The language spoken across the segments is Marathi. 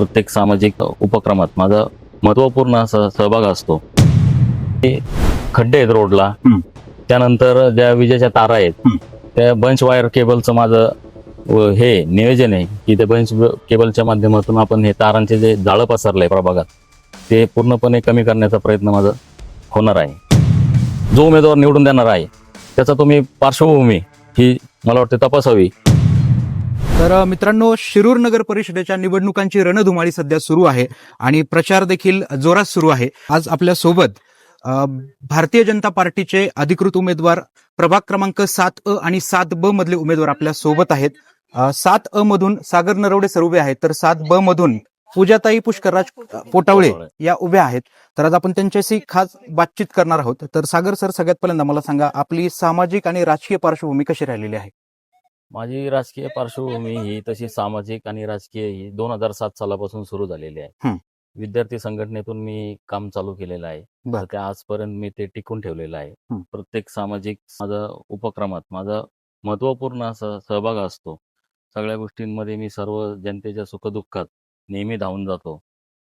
प्रत्येक सामाजिक उपक्रमात माझा महत्त्वपूर्ण असा सहभाग असतो खड्डे आहेत रोडला. त्यानंतर ज्या विजेच्या तारा आहेत. त्या बंच वायर केबलचं माझं हे नियोजन आहे की ते बंच केबलच्या माध्यमातून आपण हे तारांचे जे जाळं पसरलंय प्रभागात ते पूर्णपणे कमी करण्याचा प्रयत्न माझा होणार आहे जो उमेदवार निवडून देणार आहे त्याचा तुम्ही पार्श्वभूमी ही मला वाटते तपासावी तर मित्रांनो शिरूर नगर परिषदेच्या निवडणुकांची रणधुमाळी सध्या सुरू आहे आणि प्रचार देखील जोरात सुरू आहे. आज आपल्यासोबत भारतीय जनता पार्टीचे अधिकृत उमेदवार प्रभाग क्रमांक सात अ आणि सात ब मधले उमेदवार आपल्यासोबत आहेत. सात अ मधून सागर नरवडे सर उभे आहेत तर सात ब मधून पूजाताई पुष्करराज पोटावळे या उभ्या आहेत. तर आज आपण त्यांच्याशी खास बातचीत करणार आहोत. तर सागर सर सगळ्यात पहिल्यांदा मला सांगा आपली सामाजिक आणि राजकीय पार्श्वभूमी कशी राहिलेली आहे? माझी राजकीय पार्श्वभूमी ही तशी सामाजिक आणि राजकीय ही दोन हजार सात सालापासून सुरू झालेली आहे. विद्यार्थी संघटनेतून मी काम चालू केलेलं आहे बर. तर ते आजपर्यंत मी ते टिकून ठेवलेलं आहे. प्रत्येक सामाजिक माझा उपक्रमात माझा महत्त्वपूर्ण असा सहभाग असतो सगळ्या गोष्टींमध्ये मी सर्व जनतेच्या सुखदुःखात नेहमी धावून जातो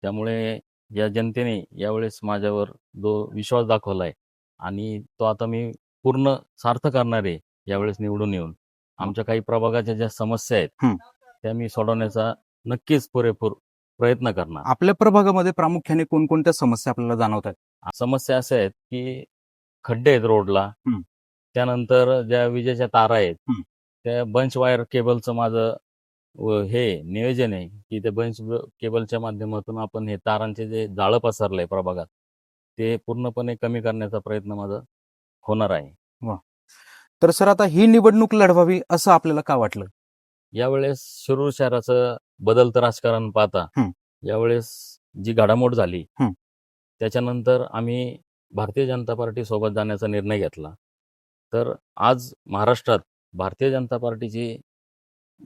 त्यामुळे या जनतेने यावेळेस माझ्यावर जो विश्वास दाखवला आहे आणि तो आता मी पूर्ण सार्थ करणार आहे यावेळेस निवडून येऊन आमच्या काही प्रभागाच्या ज्या समस्या आहेत. त्या मी सोडवण्याचा नक्कीच पुरेपूर प्रयत्न करणार आपल्या प्रभागामध्ये प्रामुख्याने कोणकोणत्या समस्या आपल्याला जाणवतात समस्या अशा आहेत की खड्डे आहेत रोडला. त्यानंतर ज्या विजेच्या तारा आहेत. त्या बंच वायर केबलचं माझं हे नियोजन आहे की ते बंच केबलच्या माध्यमातून आपण हे तारांचे जे जाळं पसरलंय प्रभागात ते पूर्णपणे कमी करण्याचा प्रयत्न माझा होणार आहे तर सर आता ही निवडणूक लढवावी असं आपल्याला का वाटलं यावेळेस शिरूर शहराचं बदलतं राजकारण पाहता हं. यावेळेस जी घडामोड झाली हं. त्याच्यानंतर आम्ही भारतीय जनता पार्टी सोबत जाण्याचा निर्णय घेतला तर आज महाराष्ट्रात भारतीय जनता पार्टीची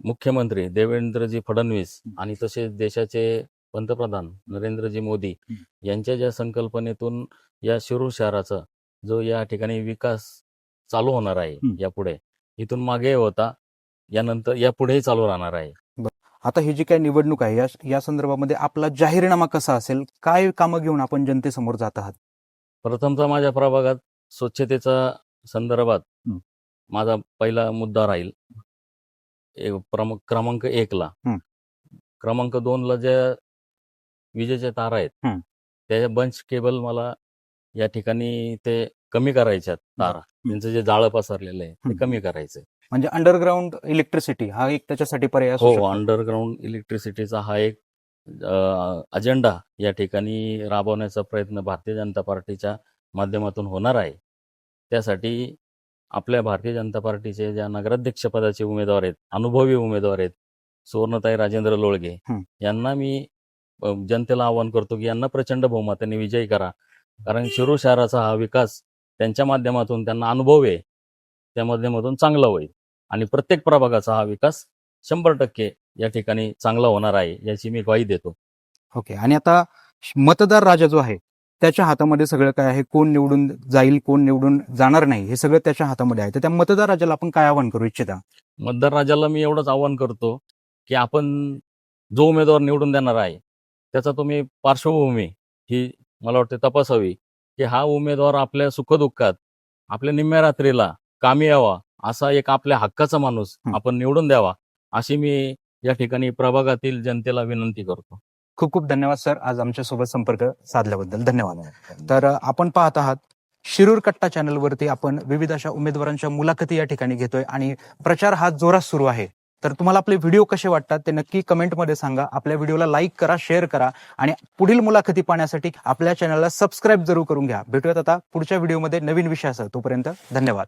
मुख्यमंत्री देवेंद्रजी फडणवीस. आणि तसेच देशाचे पंतप्रधान नरेंद्रजी मोदी हं. यांच्या ज्या संकल्पनेतून या शिरूर शहराचा जो या ठिकाणी विकास चालू होणार आहे. यापुढे इथून मागे होता यानंतर यापुढेही चालू राहणार आहे आता ही जी काही निवडणूक आहे या या संदर्भामध्ये आपला जाहीरनामा कसा असेल काय कामं घेऊन आपण जनतेसमोर जात आहात प्रथमतः माझ्या प्रभागात स्वच्छतेचा संदर्भात हं. माझा पहिला मुद्दा राहील ए- प्रम- क्रमांक एकला हं. क्रमांक दोनला ज्या विजेच्या तारा आहेत हं. त्या बंच केबल मला या ठिकाणी ते कमी करायच्यात तारा त्यांचं जे जाळं पसरलेलं आहे ते. कमी करायचं म्हणजे अंडरग्राऊंड इलेक्ट्रिसिटी हा एक त्याच्यासाठी पर्याय असू हो शकतो. अंडरग्राऊंड इलेक्ट्रिसिटीचा हा एक अ, अजेंडा या ठिकाणी राबवण्याचा प्रयत्न भारतीय जनता पार्टीच्या माध्यमातून होणार आहे त्यासाठी आपल्या भारतीय जनता पार्टीचे ज्या नगराध्यक्षपदाचे उमेदवार आहेत अनुभवी उमेदवार आहेत सुवर्णताई राजेंद्र लोळगे हं. यांना मी अ, जनतेला आवाहन करतो की यांना प्रचंड बहुमताने विजयी करा कारण शिरूर शहराचा हा विकास त्यांच्या माध्यमातून त्यांना अनुभव आहे त्या माध्यमातून चांगला होईल. आणि प्रत्येक प्रभागाचा हा विकास शंभर टक्के या ठिकाणी चांगला होणार आहे याची मी ग्वाही देतो. ओके. आणि आता मतदार राजा जो आहे त्याच्या हातामध्ये सगळं काय आहे? कोण निवडून जाईल कोण निवडून जाणार नाही हे सगळं त्याच्या हातामध्ये आहे. तर त्या मतदार राजाला आपण काय आवाहन करू इच्छिता? मतदार राजाला मी एवढंच आवाहन करतो की आपण जो उमेदवार निवडून देणार आहे त्याचा तुम्ही पार्श्वभूमी ही मला वाटते तपासावी. की हा उमेदवार आपल्या सुखदुःखात आपल्या निम्म्या रात्रीला कामी यावा असा एक आपल्या हक्काचा माणूस. आपण निवडून द्यावा अशी मी या ठिकाणी प्रभागातील जनतेला विनंती करतो. खूप खूप धन्यवाद सर. आज आमच्यासोबत संपर्क साधल्याबद्दल धन्यवाद. तर आपण पाहत आहात शिरूर कट्टा चॅनलवरती आपण विविध अशा उमेदवारांच्या मुलाखती या ठिकाणी घेतोय आणि प्रचार हा जोरात सुरू आहे. तर तुम्हाला आपले व्हिडिओ कसे वाटतात ते नक्की कमेंटमध्ये सांगा. आपल्या व्हिडिओला लाईक करा शेअर करा आणि पुढील मुलाखती पाहण्यासाठी आपल्या चॅनलला सबस्क्राईब जरूर करून घ्या. भेटूयात आता पुढच्या व्हिडिओमध्ये नवीन विषयासह. तोपर्यंत धन्यवाद.